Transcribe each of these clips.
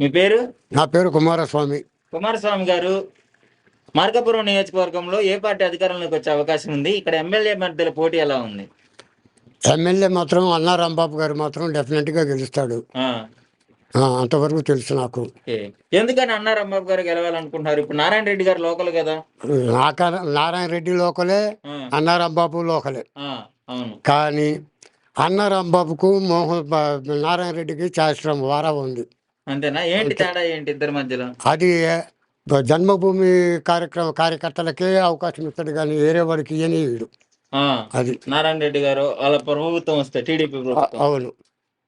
మీ పేరు? నా పేరు కుమారస్వామి. కుమారస్వామి గారు మార్కాపురం నియోజకవర్గంలో ఏ పార్టీ అధికారంలోకి వచ్చే అవకాశం ఉంది? ఇక్కడ ఎమ్మెల్యే మధ్యలో పోటీ ఎలా ఉంది? ఎమ్మెల్యే మాత్రం అన్నా రాంబాబు గారు మాత్రం డెఫినెట్గా గెలుస్తాడు. ఆ, ఆ, అంతవరకు తెలుసు నాకు. ఎందుకని అన్నారు అంబాబు గారు గెలవాలనుకుంటున్నారు? ఇప్పుడు నారాయణ రెడ్డి గారు లోకల్ కదా. నాక నారాయణ రెడ్డి లోకలే అన్నా రాంబాబు లోకలే. కానీ అన్న రాంబాబుకు మోహన్ నారాయణ రెడ్డికి శాస్త్రం వారా ఉంది. అంతేనా? ఏంటి తేడా ఏంటి ఇద్దరి మధ్యలో? అది జన్మభూమి కార్యక్రమ కార్యకర్తలకే అవకాశం ఇస్తాడు కానీ వేరే వాడికి అది. నారాయణ రెడ్డి గారు వాళ్ళ ప్రభుత్వం వస్తే టీడీపీ అవును.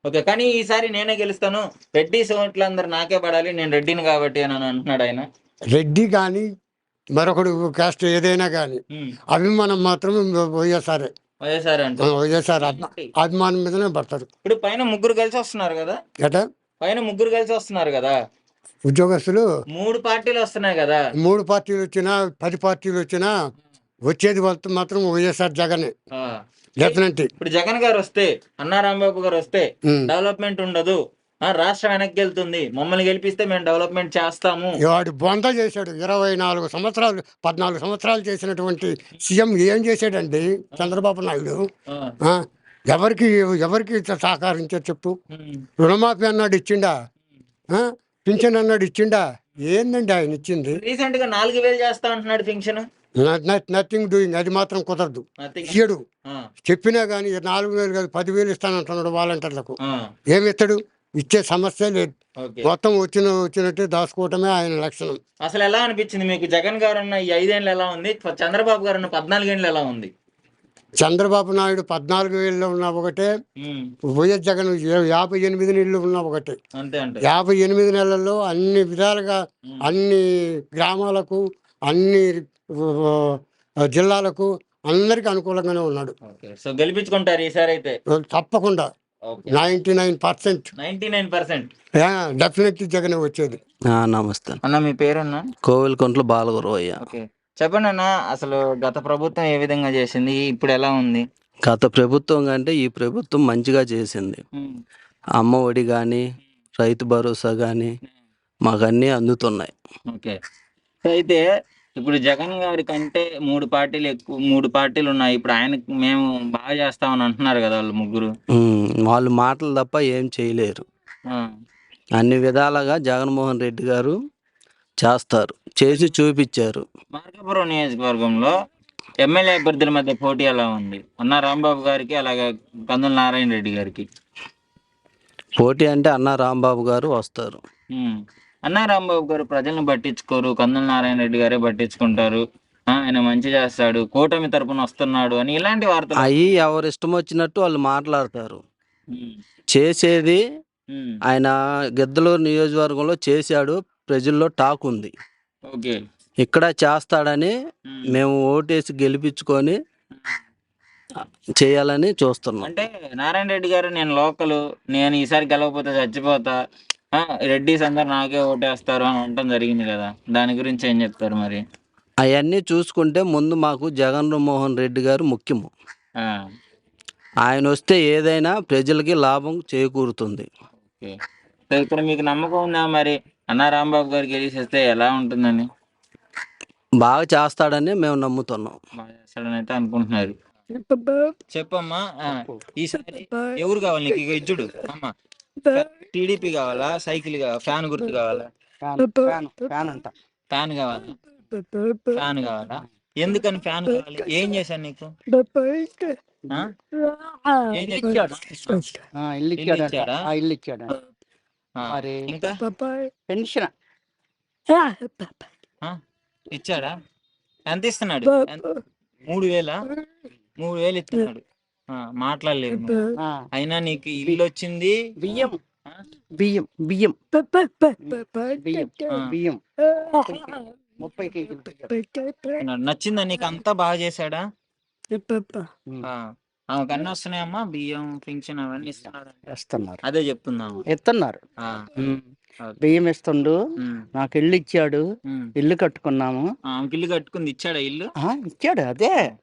ఓకే కానీ ఈసారి నేనే గెలుస్తాను. రెడ్డి ఓట్లందరూ నాకే పడాలి నేను రెడ్డిని కాబట్టి అని అంటున్నాడు ఆయన. రెడ్డి కానీ మరొకడు కాస్ట్ ఏదైనా కానీ అభిమానం మాత్రం వైఎస్ఆర్ వైఎస్ఆర్ అంటే. వైఎస్ఆర్ అభిమా- అభిమానం మీదనే పడతారు. ఇప్పుడు పైన ముగ్గురు కలిసి వస్తున్నారు కదా? ఎట? పైన ముగ్గురు కలిసి వస్తున్నారు కదా? ఉద్యోగస్తులు? మూడు పార్టీలు వస్తున్నాయి కదా? మూడు పార్టీలు వచ్చినా పది పార్టీలు వచ్చినా వచ్చేది వాళ్ళతో మాత్రం వైఎస్ఆర్ జగనే. డెఫినెట్ ఇప్పుడు జగన్ గారు వస్తే అన్నా రాంబాబు గారు వస్తే డెవలప్మెంట్ ఉండదు. రాష్ట్రం వెనక్కి వెళ్తుంది. మమ్మల్ని గెలిపిస్తే మేము డెవలప్మెంట్ చేస్తాము. వాడు బొంద చేశాడు. ఇరవై నాలుగు సంవత్సరాలు పద్నాలుగు సంవత్సరాలు చేసినటువంటి సీఎం ఏం చేశాడండి చంద్రబాబు నాయుడు? ఎవరికి ఎవరికి సహకరించారు చెప్పు. రుణమాఫీ అన్నాడు ఇచ్చిండా? పింఛన్ అన్నాడు ఇచ్చిండా? ఏందండి ఆయన ఇచ్చింది? రీసెంట్గా నాలుగు వేలు చేస్తా అంటున్నాడు ఫింక్షన్ నథింగ్ డూయింగ్. అది మాత్రం కుదరదు. ఇయ్యడు. చెప్పినా కానీ నాలుగు వేలు కాదు పదివేలు ఇస్తానంటున్నాడు వాలంటీర్లకు. ఏమి ఇస్తాడు ఇచ్చే సమస్య లేదు. మొత్తం వచ్చిన వచ్చినట్టే దాచుకోవటమే ఆయన లక్షణం. అసలు ఎలా అనిపించింది మీకు? జగన్ గారు ఉన్న ఈ ఐదేళ్ళు ఎలా ఉంది? చంద్రబాబు గారు ఉన్న పద్నాలుగేళ్ళు ఎలా ఉంది? చంద్రబాబు నాయుడు పద్నాలుగు వేలలో ఉన్న ఒకటే వైఎస్ జగన్ యాభై ఎనిమిది నెలలు ఉన్న ఒకటే. యాభై ఎనిమిది నెలల్లో అన్ని విధాలుగా అన్ని గ్రామాలకు అన్ని జిల్లాలకు అందరికీ అనుకూలంగానే ఉన్నాడు. సో గెలిపించుకుంటారు ఈసారి అయితే? తప్పకుండా. Okay ninety nine percent. Ninety nine percent. Definite Jagan వచ్చేది. ఆ, నమస్తే. అన్న మీ పేరన్నా? కోవిలకుంట్ల బాలగురవయ్య. ఓకే. చెప్పండి అన్న అసలు గత ప్రభుత్వం ఏ విధంగా చేసింది? ఇప్పుడు ఎలా ఉంది? గత ప్రభుత్వం కంటే ఈ ప్రభుత్వం మంచిగా చేసింది. అమ్మ ఒడి కానీ రైతు భరోసా కానీ మాకు అన్నీ అందుతున్నాయి. ఓకే. అయితే ఇప్పుడు జగన్ గారి కంటే మూడు పార్టీలు ఎక్కువ మూడు పార్టీలు ఉన్నాయి. ఇప్పుడు ఆయనకు మేము బాగా చేస్తామని అంటున్నారు కదా వాళ్ళు ముగ్గురు. వాళ్ళు మాటలు తప్ప ఏం చేయలేరు. అన్ని విధాలుగా జగన్మోహన్ రెడ్డి గారు చేస్తారు. చేసి చూపించారు. మార్కాపురం నియోజకవర్గంలో ఎమ్మెల్యే అభ్యర్థుల మధ్య పోటీ ఎలా ఉంది? అన్న రాంబాబు గారికి అలాగే కందుల నారాయణ రెడ్డి గారికి. పోటీ అంటే అన్న రాంబాబు గారు వస్తారు. ఉమ్. అన్నా రాంబాబు గారు ప్రజలను పట్టించుకోరు కందుల నారాయణ రెడ్డి గారే పట్టించుకుంటారు. ఆయన మంచి చేస్తాడు కూటమి తరపున వస్తున్నాడు అని ఇలాంటి వార్తలు. అవి ఎవరు ఇష్టం వచ్చినట్టు వాళ్ళు మాట్లాడతారు. చేసేది ఆయన గిద్దలూరు నియోజకవర్గంలో చేశాడు ప్రజల్లో టాక్ ఉంది. ఓకే. ఇక్కడ చేస్తాడని. మేము ఓటేసి గెలిపించుకొని చేయాలని చూస్తున్నాం. అంటే నారాయణ రెడ్డి గారు నేను లోకల్ నేను ఈసారి గెలవకపోతే చచ్చిపోతా రెడ్డిస్ అందరు నాకే ఓటేస్తారు అని అనటం జరిగింది కదా. దాని గురించి ఏం చెప్తారు మరి? అవన్నీ చూసుకుంటే ముందు మాకు జగన్మోహన్ రెడ్డి గారు ముఖ్యము. ఆ, ఆయన వస్తే ఏదైనా ప్రజలకి లాభం చేకూరుతుంది. ఇక్కడ మీకు నమ్మకం ఉందా మరి? అన్నా రాంబాబు గారు గెలిచేస్తే ఎలా ఉంటుందని? బాగా చేస్తాడని మేము నమ్ముతున్నాం. బాగా చేస్తాడని అయితే అనుకుంటున్నారు. చెప్పమ్మా. ఈసారి ఎవరు కావాలి నీకు? ఇక ఇచ్చుడు అమ్మా. టీడీపీ కావాలా? సైకిల్ కావాలా ఫ్యాన్ గుర్తు కావాలా? ఫ్యాన్ కావాలా? ఫ్యాన్ కావాలా? ఎందుకని ఫ్యాన్ కావాలి? ఏం చేశాను నీకు? ఇల్లు ఇచ్చాడా? ఆ, ఇల్లు ఇచ్చాడు ఆ, మరి ఇంకా? పెన్షన్. ఆ? ఇచ్చాడా? ఎంత ఇస్తున్నాడు? మూడు వేలా? మూడు వేలు ఇస్తున్నాడు. మాట్లాడలేదు అయినా నీకు ఇల్లు వచ్చింది బియ్యం? బియ్యం బియ్యం. బియ్యం. ముప్పై. నచ్చిందా నీకు? అంతా బాగా చేశాడా? అన్నీ వస్తున్నాయమ్మా. బియ్యం పింఛన్ అవన్నీ ఇస్తున్నారు అదే చెప్తున్నాము. ఇస్తున్నారు. బియ్యం ఇస్తుండు నాకు ఇల్లు ఇచ్చాడు. ఇల్లు కట్టుకున్నాము. ఆమెకి ఇల్లు కట్టుకుంది. ఇచ్చాడా ఇల్లు? ఇచ్చాడు. అదే.